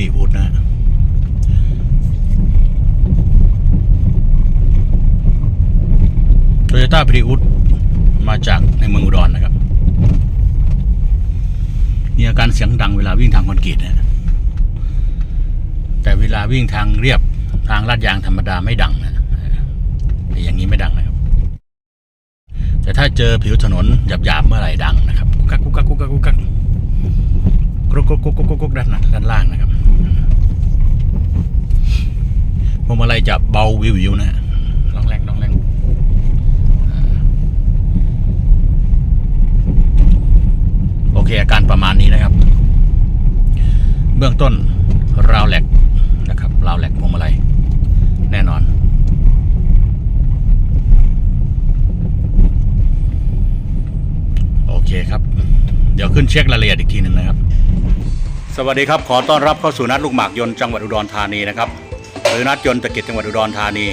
รีอูดนะ โตโยต้าพรีอูดมาจากในเมืองอุดรนะครับ มีอาการเสียงดังเวลาวิ่งทางคอนกรีตนะแต่เวลาวิ่งทางเรียบทางลาดยางธรรมดาไม่ดังนะแต่อย่างนี้ไม่ดังนะครับ แต่ถ้าเจอผิวถนนหยาบๆเมื่อไหร่ดังนะครับกุกกักกุกกักกุกกักกุกกักกรุกกรุกกรุกกรุกกรุกกรุกด้านด้านล่างนะครับ พวงมาลัยจะเบาวิววิวๆนะฮะลองแรงลองแรงอ่าโอเค อาการประมาณนี้นะครับ เบื้องต้นราวแหลกนะครับราวแหลกพวงมาลัยแน่นอนโอเคครับ เดี๋ยวขึ้นเช็ครายละเอียดอีกทีหนึ่งนะครับ สวัสดีครับ ขอต้อนรับเข้าสู่นัดลูกหมากยนต์จังหวัดอุดรธานีนะครับ หรือนัดยนต์ตะกิจจังหวัดอุดรธานี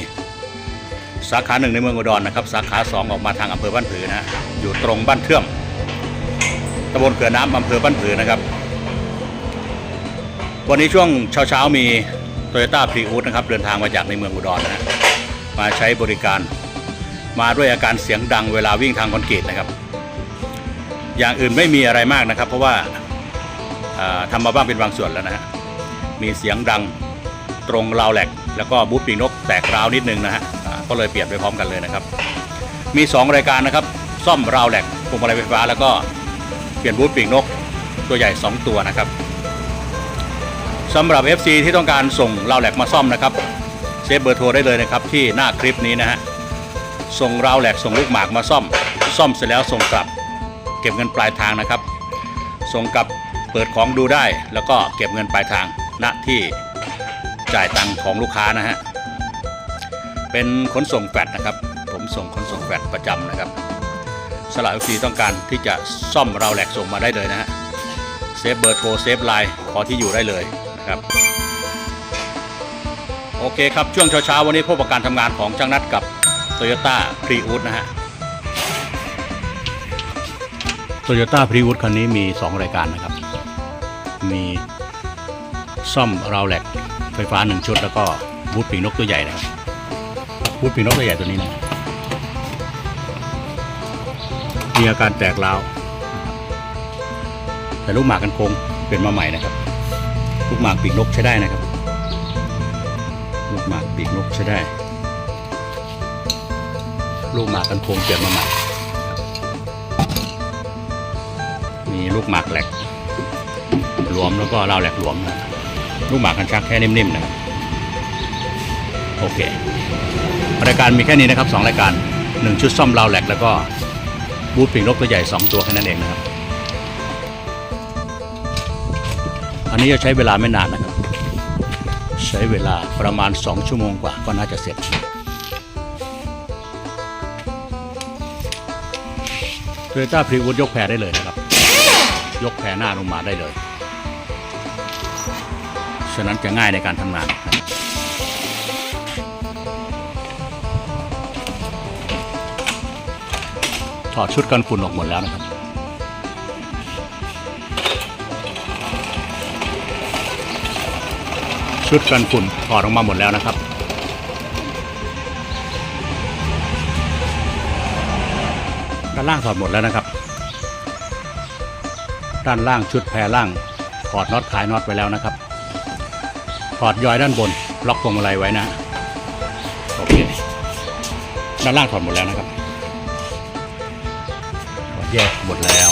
สาขาหนึ่งในเมืองอุดรนะครับ สาขาสองออกมาทางอำเภอบ้านผือนะอยู่ตรงบ้านเทื่อมตำบลเขื่อน้ำอำเภอบ้านผือนะครับ วันนี้ช่วงเช้าๆมีโตโยต้าพรีอูดนะครับเดินทางมาจากในเมืองอุดรนะฮะมาใช้บริการมาด้วยอาการเสียงดังเวลาวิ่งทางคอนกรีตนะครับ อย่างอื่นไม่มีอะไรมากนะครับ เพราะว่าอ่าทำมาบ้างเป็นบางส่วนแล้วนะฮะมีเสียงดัง ตรงราวแหลก แล้วก็บูธปีกนกแตกราวนิดนึงนะฮะก็เลยเปลี่ยนไปพร้อมกันเลยนะครับ มี 2 รายการนะครับ ซ่อมราวแหลกพวงมาลัยไฟฟ้า แล้วก็เปลี่ยนบูธปีกนกตัวใหญ่ 2 ตัวนะครับสำหรับ FC ที่ต้องการส่งราวแหลกมาซ่อมนะครับเซฟเบอร์โทรได้เลยนะครับที่หน้าคลิปนี้นะฮะส่งราวแหลกส่งลูกหมากมาซ่อม ซ่อมเสร็จแล้วส่งกลับ เก็บเงินปลายทางนะครับ ส่งกลับเปิดของดูได้ แล้วก็เก็บเงินปลายทางณที่ จ่ายตังค์ของลูกค้านะฮะ เป็นขนส่งแฟลตนะครับ ผมส่งขนส่งแฟลตประจำนะครับสลากฟีต้องการที่จะซ่อมราวแหลกส่งมาได้เลยนะฮะ เซฟเบอร์โทร เซฟไลน์ขอที่อยู่ได้เลยนะครับ โอเคครับ ช่วงเช้าๆวันนี้พบกับการทำงานของจ้างนัดกับโตโยต้าพรีอูดนะฮะโตโยต้าพรีอูดคันนี้มี 2 รายการนะครับ มีซ่อมราวแหลก ไฟฟ้า1ชุดแล้วก็บูธปีกนกตัวใหญ่นะครับบูธปีกนกตัวใหญ่ตัวนี้นะมีอาการแตกราวแต่ลูกหมากกันโคงเปลี่ยนมาใหม่นะครับ ลูกหมากปีกนกใช้ได้นะครับ ลูกหมากปีกนกใช้ได้ ลูกหมากกันโคงเปลี่ยนมาใหม่ มีลูกหมากแหลกหลวมแล้วก็ราแหลกหลวมนะ ลูกหมากันชักแค่นิ่มๆนะครับโอเครายการมีแค่นี้นะครับสองรายการหนึ่งชุดซ่อมราวแหลกแล้วก็บูธปีกนกตัวใหญ่สองตัวแค่นั้นเองนะครับ อันนี้จะใช้เวลาไม่นานนะครับ ใช้เวลาประมาณ 2 ชั่วโมงกว่าก็น่าจะเสร็จโตโยต้าพรีวูดยกแพรได้เลยนะครับ ยกแพรหน้าลงมาได้เลย ฉะนั้นจะง่ายในการทำงานถอดชุดกันฝุ่นออกหมดแล้วนะครับ ชุดกันฝุ่นถอดออกมาหมดแล้วนะครับด้านล่างถอดหมดแล้วนะครับ ด้านล่างชุดแพรล่างถอดน็อตคลายน็อตไว้แล้วนะครับ ถอดยอยด้านบน ล็อกพวงมาลัยไว้นะโอเคด้านล่างถอดหมดแล้วนะครับถอดแยกหมดแล้ว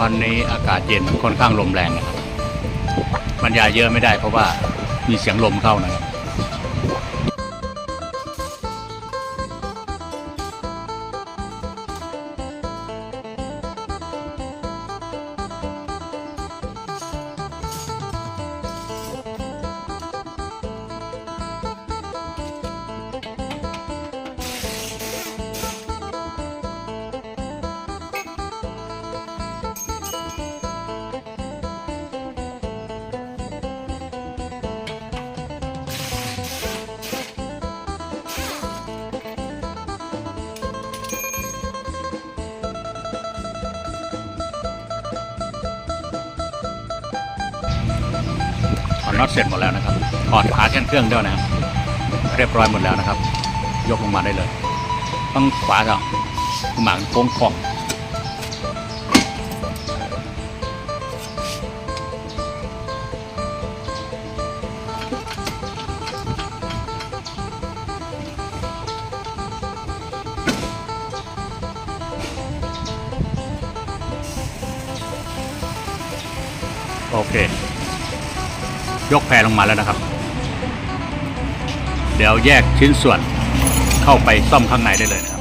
วันนี้อากาศเย็นค่อนข้างลมแรงนะครับบรรยายเยอะไม่ได้เพราะว่ามีเสียงลมเข้านะครับ น็อตเสร็จหมดแล้วนะครับถอดขาแค่เครื่องด้วยนะครับเรียบร้อยหมดแล้วนะครับ ยกลงมาได้เลย ต้องขวาก่อนหมางโค้งคองโอเค ยกแพรลงมาแล้วนะครับ เดี๋ยวแยกชิ้นส่วนเข้าไปซ่อมข้างในได้เลย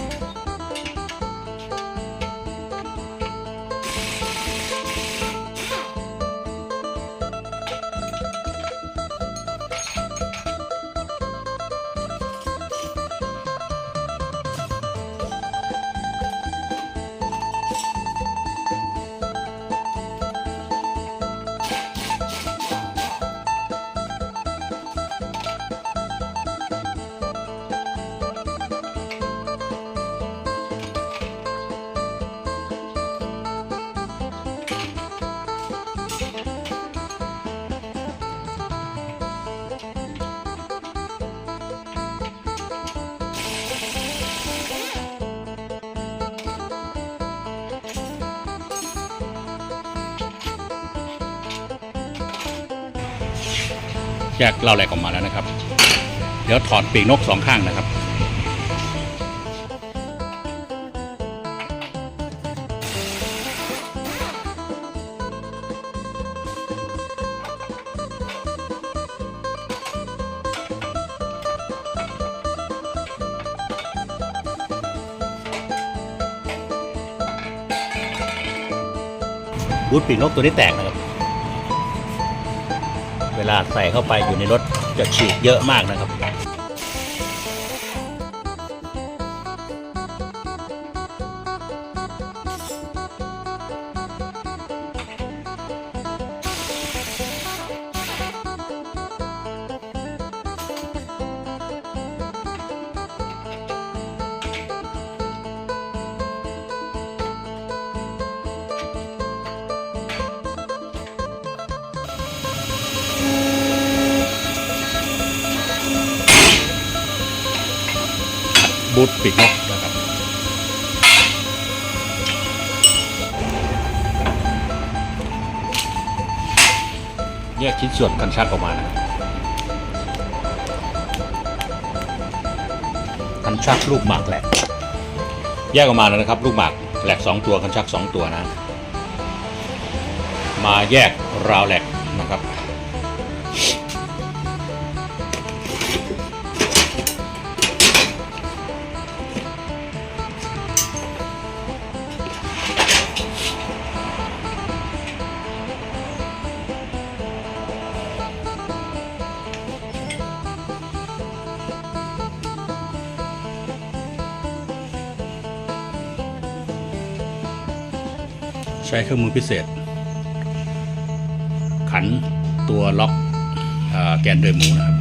แยกเล่าแหลกออกมาแล้วนะครับ เดี๋ยวถอดปีกนกสองข้างนะครับบูทปีกนกตัวนี้แตกนะครับ ลาใส่เข้าไปอยู่ในรถจะฉีกเยอะมากนะครับ ยกชิ้นส่วนกันชักออกมานะกันชักลูกหมากแหลกแยกออกมาแล้วนะครับ ลูกหมากแหลกสองตัวกันชักสองตัวนะ มาแยกราวแหลก ใช้เครื่องมือพิเศษ ขันตัวล็อกอแกนเดินหมูนะครับ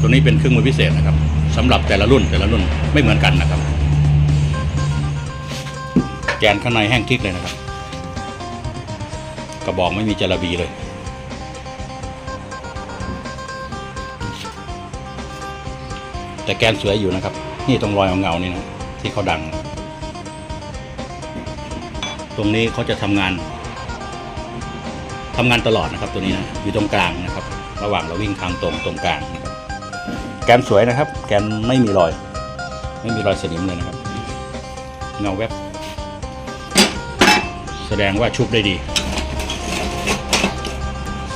ตัวนี้เป็นเครื่องมือพิเศษนะครับสำหรับแต่ละรุ่นแต่ละรุ่นไม่เหมือนกันนะครับ แกนข้างในแห้งคลิกเลยนะครับ กระบอกไม่มีจระบีเลยแต่แกนสวยอยู่นะครับ นี่ตรงรอยเงาๆนี่นะที่เขาดัง ตรงนี้เขาจะทำงานทำงานตลอดนะครับตัวนี้นะอยู่ตรงกลางนะครับ ระหว่างเราวิ่งทางตรงตรงกลางนะครับแกนสวยนะครับ แกนไม่มีรอย ไม่มีรอยสนิมเลยนะครับเงาแวบแสดงว่าชุบได้ดี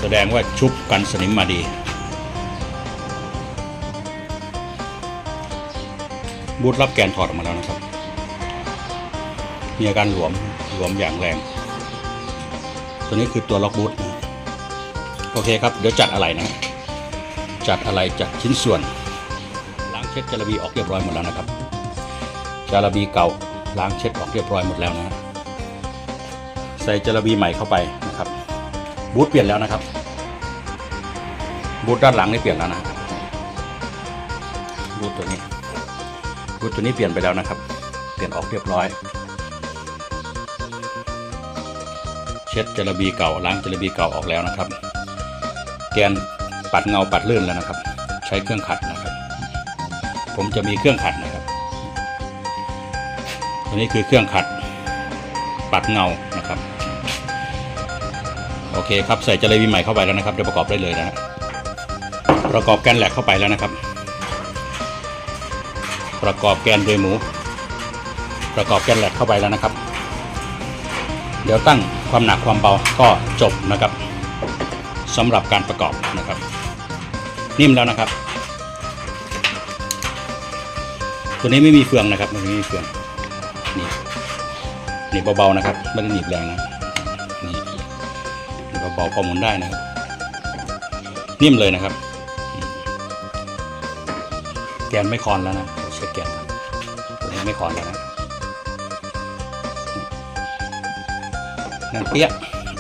แสดงว่าชุบกันสนิมมาดี บูทรับแกนถอดออกมาแล้วนะครับ มีอาการหลวม หลวมอย่างแรง ตัวนี้คือตัวล็อกบูทนะโอเคครับ เดี๋ยวจัดอะไรนะ จัดอะไรจัดชิ้นส่วน ล้างเช็ดจาระบีออกเรียบร้อยหมดแล้วนะครับ จาระบีเก่าล้างเช็ดออกเรียบร้อยหมดแล้วนะ ใส่จาระบีใหม่เข้าไปนะครับ บูทเปลี่ยนแล้วนะครับ บูทด้านหลังนี่เปลี่ยนแล้วนะ บูทตัวนี้บูทตัวนี้เปลี่ยนไปแล้วนะครับ เปลี่ยนออกเรียบร้อย เช็ดจาระบีเก่าล้างจาระบีเก่าออกแล้วนะครับ แกนปัดเงาปัดลื่นแล้วนะครับ ใช้เครื่องขัดนะครับ ผมจะมีเครื่องขัดนะครับตัวนี้คือเครื่องขัดปัดเงานะครับ โอเคครับใส่จาระบีใหม่เข้าไปแล้วนะครับเดี๋ยวประกอบได้เลยนะฮะประกอบแกนแหลกเข้าไปแล้วนะครับ ประกอบแกนโดยหมู ประกอบแกนแหลกเข้าไปแล้วนะครับ เดี๋ยวตั้งความหนักความเบาก็จบนะครับสำหรับการประกอบนะครับ นิ่มแล้วนะครับ ตัวนี้ไม่มีเฟืองนะครับไม่มีเฟืองนี่นี่เบาๆนะครับไม่ได้หนีบแรงนะนี่นี่เบาๆพอหมุนได้นะครับ นิ่มเลยนะครับแกนไม่คลอนแล้วนะเช็คแกนตัวนี้ไม่คลอนแล้วนะ นั่นเปี้ยะ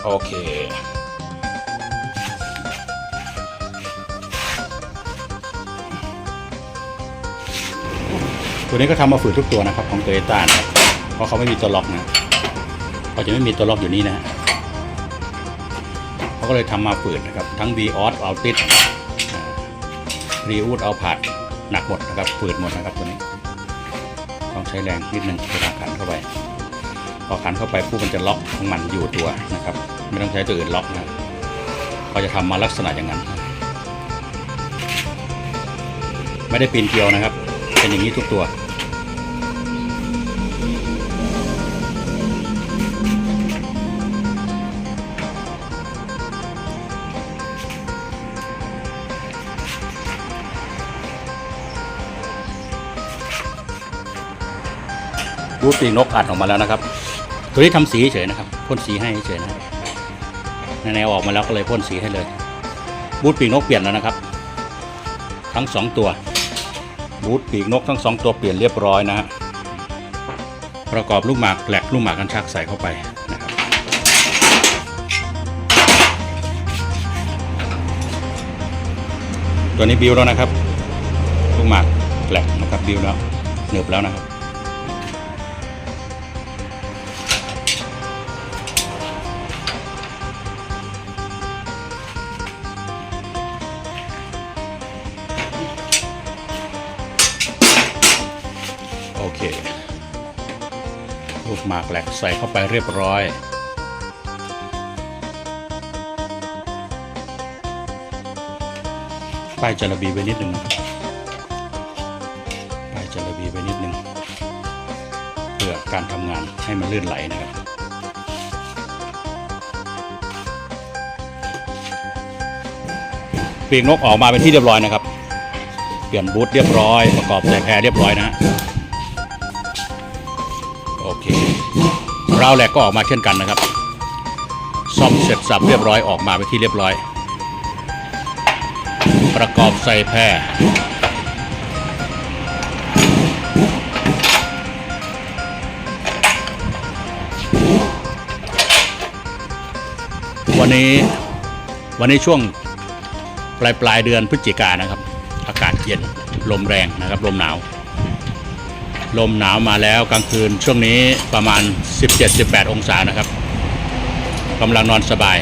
โอเค ตัวนี้ก็ทำมาฝืนทุกตัวนะครับของโตโยต้านะครับเพราะเขาไม่มีตัวล็อกนะเขาจะไม่มีตัวล็อกอยู่นี่นะฮะเขาก็เลยทำมาฝืนนะครับ ทั้ง v ีออสเอาติดรีอูดเอาผาดหนักหมดนะครับฝืนหมดนะครับตัวนี้ ต้องใช้แรงนิดนึงเวลาขันเข้าไปพ อขันเข้าไปผู้มันจะล็อกของมันอยู่ตัวนะครับ ไม่ต้องใช้ตัวอื่นล็อกนะเขาจะทำมาลักษณะอย่างนั้น ไม่ได้ปีนเกลียวนะครับ เป็นอย่างนี้ทุกตัวรูปปีนกอัดออกมาแล้วนะครับ ตัวนี้ทำสีเฉยนะครับพ่นสีให้เฉยนะครับในๆออกมาแล้วก็เลยพ่นสีให้เลยบูทปีกนกเปลี่ยนแล้วนะครับ ทั้งสองตัวบูทปีกนกทั้งสองตัวเปลี่ยนเรียบร้อยนะฮะประกอบลูกหมากแหลกลูกหมากกันชักใส่เข้าไปนะครับตัวนี้บิวแล้วนะครับ ลูกหมากแหลกนะครับบิวแล้วเหนือบแล้วนะครับ หมากแหลกใส่เข้าไปเรียบร้อย ป้ายจระบีไว้นิดหนึ่งนะครับป้ายจระบีไว้นิดหนึ่งเพื่อการทำงานให้มันลื่นไหลนะครับปีกนกออกมาเป็นที่เรียบร้อยนะครับ เปลี่ยนบูทเรียบร้อย ประกอบใส่แพรเรียบร้อยนะ ราวแหลกก็ออกมาเช่นกันนะครับ ซ่อมเสร็จสับเรียบร้อยออกมาเป็นที่เรียบร้อย ประกอบใส่แพรวันนี้วันนี้ช่วงปลายปลายเดือนพฤศจิกานะครับ อากาศเย็นลมแรงนะครับ ลมหนาว ลมหนาวมาแล้วกลางคืนช่วงนี้ประมาณ 17-18 องศานะครับกำลังนอนสบาย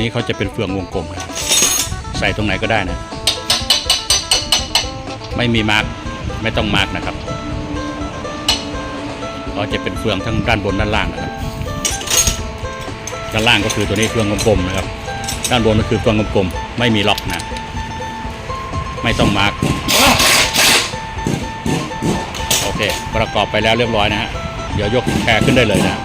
นี้เขาจะเป็นเฟืองวงกลมนะใส่ตรงไหนก็ได้นะ ไม่มีมาร์กไม่ต้องมาร์กนะครับเขาจะเป็นเฟืองทั้งด้านบนด้านล่างนะครับด้านล่างก็คือตัวนี้เฟืองกลมๆนะครับ ด้านบนก็คือเฟืองกลมๆไม่มีล็อกนะ ไม่ต้องมาร์กโอเค ประกอบไปแล้วเรียบร้อยนะฮะเดี๋ยวยกแพรขึ้นได้เลยนะ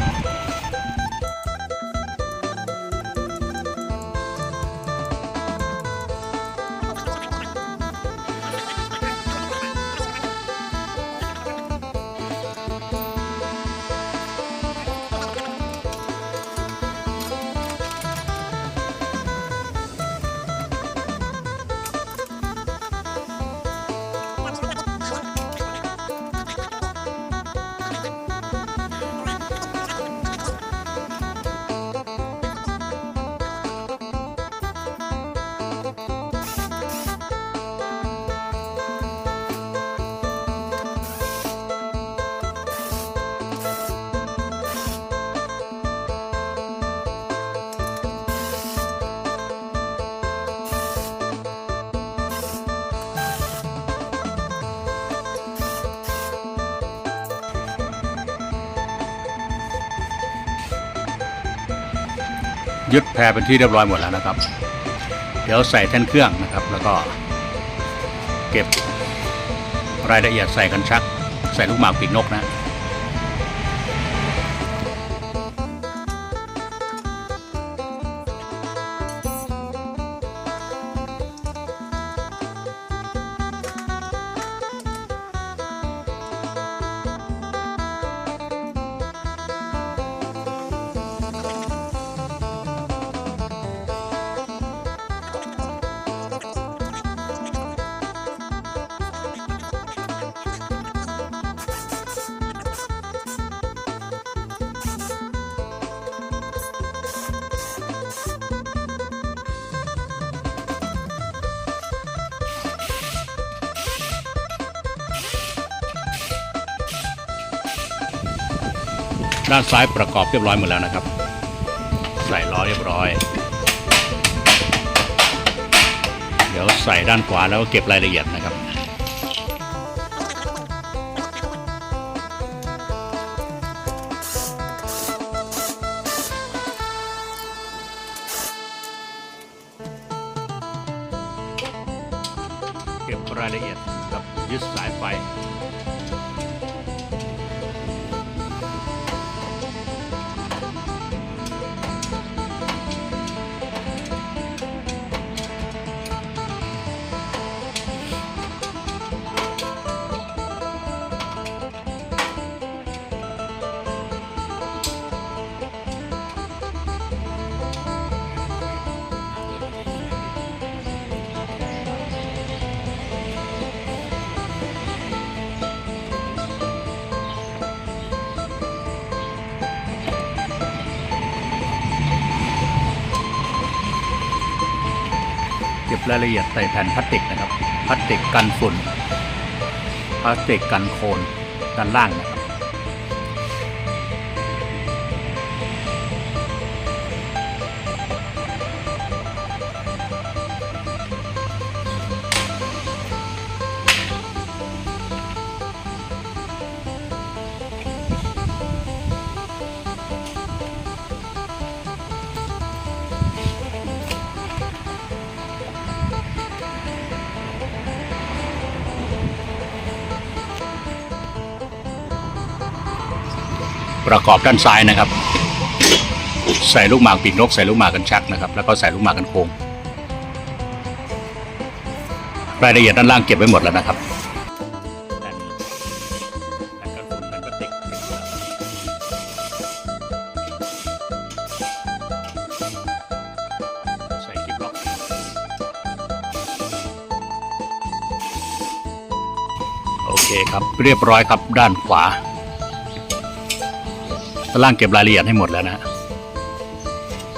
ยึดแพรเป็นที่เรียบร้อยหมดแล้วนะครับ เดี๋ยวใส่แท่นเครื่องนะครับ แล้วก็ เก็บรายละเอียดใส่กันชัก ใส่ลูกหมากปีกนกนะ ด้านซ้ายประกอบเรียบร้อยหมดแล้วนะครับ ใส่ล้อเรียบร้อย เดี๋ยวใส่ด้านขวาแล้วก็เก็บรายละเอียดนะครับ รายละเอียดใส่แผ่นพลาสติกนะครับพลาสติกกันฝุ่นพลาสติกกันโคลนด้านล่างนะครับ ประกอบด้านซ้ายนะครับ ใส่ลูกหมากปีกนกใส่ลูกหมากกันชักนะครับ แล้วก็ใส่ลูกหมากกันโค้งรายละเอียดด้านล่างเก็บไว้หมดแล้วนะครับแผ่กี่กล่อกโอเคครับ เรียบร้อยครับด้านขวา ด้านล่างเก็บรายละเอียดให้หมดแล้วนะฮะ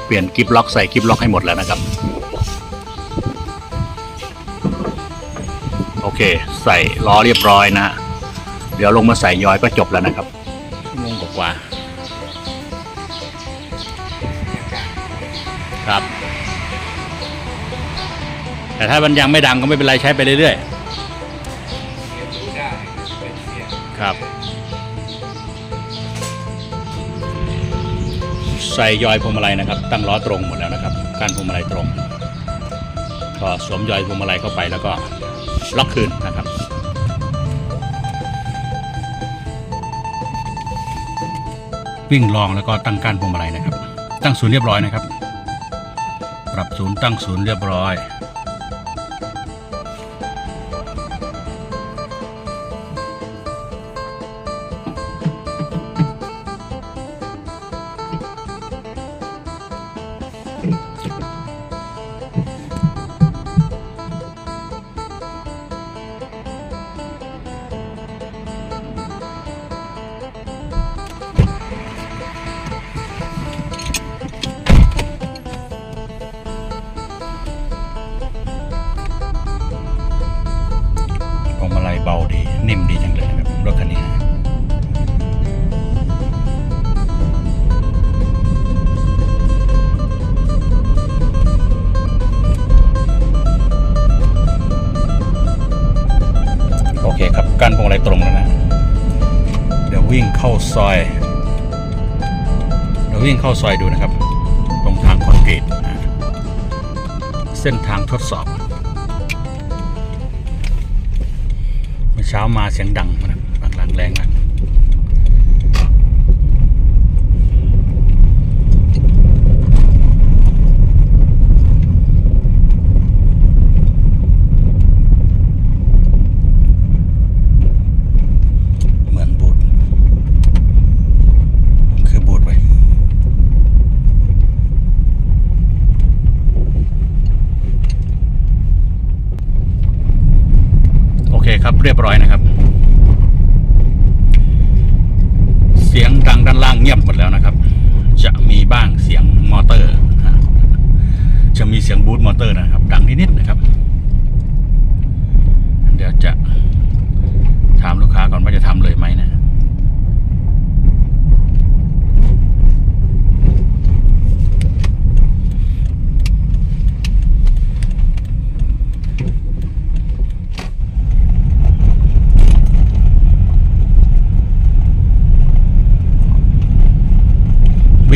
เปลี่ยนกิฟล็อกใส่กิฟล็อกให้หมดแล้วนะครับ โอเค ใส่ล้อเรียบร้อยนะฮะเดี๋ยวลงมาใส่ยอยก็จบแล้วนะครับชั่วโมงกว่าๆครับ แต่ถ้ามันยังไม่ดังก็ไม่เป็นไรใช้ไปเรื่อยเใส่ยอยพวงมาลัยนะครับ ตั้งล้อตรงหมดแล้วนะครับก้านพวงมาลัยตรง ก็สวมยอยพวงมาลัยเข้าไปแล้วก็ล็อกคืนนะครับวิ่งลองแล้วก็ตั้งก้านพวงมาลัยนะครับ ตั้งศูนย์เรียบร้อยนะครับ ปรับศูนย์ตั้งศูนย์เรียบร้อย เข้าซอย เราวิ่งเข้าซอยดูนะครับ ตรงทางคอนกรีตเส้นทางทดสอบเมื่อเช้ามาเสียงดังนะครับหลังๆแรงนะเหมือนบูดคือบูดไปโอเครับ เรียบร้อยนะครับ เสียงดังด้านล่างเงียบหมดแล้วนะครับ จะมีบ้างเสียงมอเตอร์จะมีเสียงบูทมอเตอร์นะครับ ดังนิดๆนะครับ เดี๋ยวจะถามลูกค้าก่อนว่าจะทำเลยไหมนะ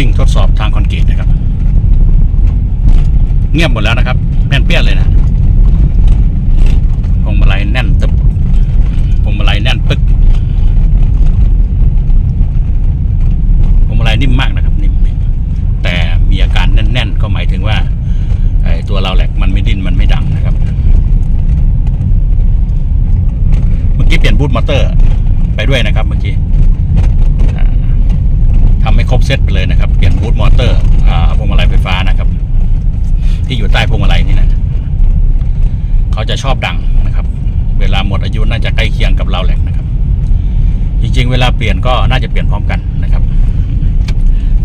วิ่งทดสอบทางคอนกรีตนะครับ เงียบหมดแล้วนะครับ แน่นเปี้ยนเลยนะพวงมาลัยแน่นตึบพวงมาลัยแน่นปึ๊กพวงมาลัยนิ่มมากนะครับ นิ่มแต่มีอาการแน่น ๆ ก็หมายถึงว่าไอ้ตัวเราแหลกมันไม่ดิ้นมันไม่ดังนะครับ เมื่อกี้เปลี่ยนบูทมอเตอร์ไปด้วยนะครับ เมื่อกี้ ทำให้ครบเซตไปเลยนะครับ เปลี่ยนบูทมอเตอร์อ่าพวงมาลัยไฟฟ้านะครับ ที่อยู่ใต้พวงมาลัยนี่นะเขาจะชอบดังนะครับ เวลาหมดอายุน่าจะใกล้เคียงกับเราแหละนะครับ จริงๆ เวลาเปลี่ยนก็น่าจะเปลี่ยนพร้อมกันนะครับ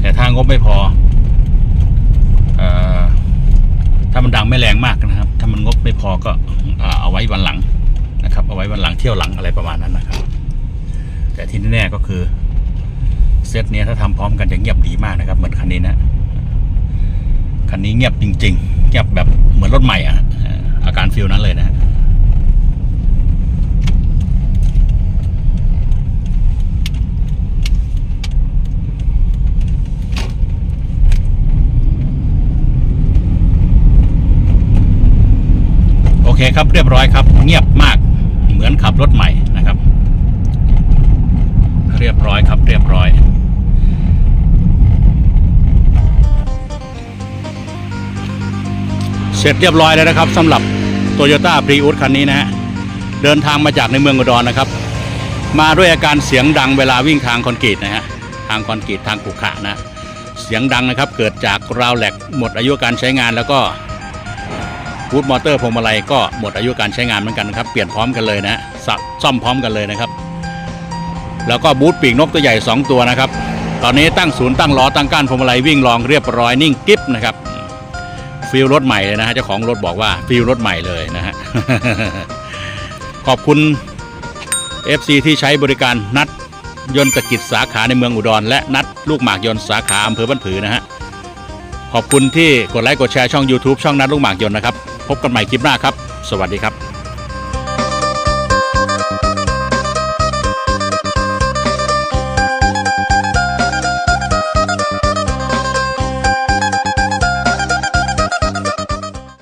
แต่ถ้างบไม่พอเออถ้ามันดังไม่แรงมากนะครับ ถ้ามันงบไม่พอก็อ่าเอาไว้วันหลังนะครับ เอาไว้วันหลังเที่ยวหลังอะไรประมาณนั้นนะครับ แต่ที่แน่ ๆก็คือ เซตเนี้ยถ้าทำพร้อมกันจะเงียบดีมากนะครับเหมือนคันนี้นะคันนี้เงียบจริง ๆ เงียบแบบเหมือนรถใหม่อะเอ่ออาการฟิลนั้นเลยนะโอเคครับเรียบร้อยครับ เงียบมากเหมือนขับรถใหม่ เรียบร้อยครับเรียบร้อยเสร็จเรียบร้อยแล้วนะครับสำหรับ Toyota p r i u s คันนี้นะฮะเดินทางมาจากในเมืองอุดรนะครับ มาด้วยอาการเสียงดังเวลาวิ่งทางคอนกรีตนะฮะทางคอนกรีตทางขรุขระนะเสียงดังนะครับเกิดจากราวแหลกหมดอายุการใช้งานแล้วก็บูทมอเตอร์พวงมาลัยก็หมดอายุการใช้งานเหมือนกันนะครับ เปลี่ยนพร้อมกันเลยนะฮะซ่อมพร้อมกันเลยนะครับ แล้วก็บูทปีกนกตัวใหญ่ 2 ตัวนะครับ ตอนนี้ตั้งศูนย์ตั้งล้อตั้งก้านพวงมาลัยวิ่งลองเรียบร้อยนิ่งกิ๊บนะครับฟิลรถใหม่เลยนะฮะเจ้าของรถบอกว่าฟิลรถใหม่เลยนะฮะขอบคุณ FC ที่ใช้บริการนัดยนตกิจสาขาในเมืองอุดร และนัดลูกหมากยนต์สาขาอำเภอบ้านผือนะฮะขอบคุณที่กดไลค์กดแชร์ช่อง YouTube ช่องนัดลูกหมากยนต์นะครับ พบกันใหม่คลิปหน้าครับ สวัสดีครับ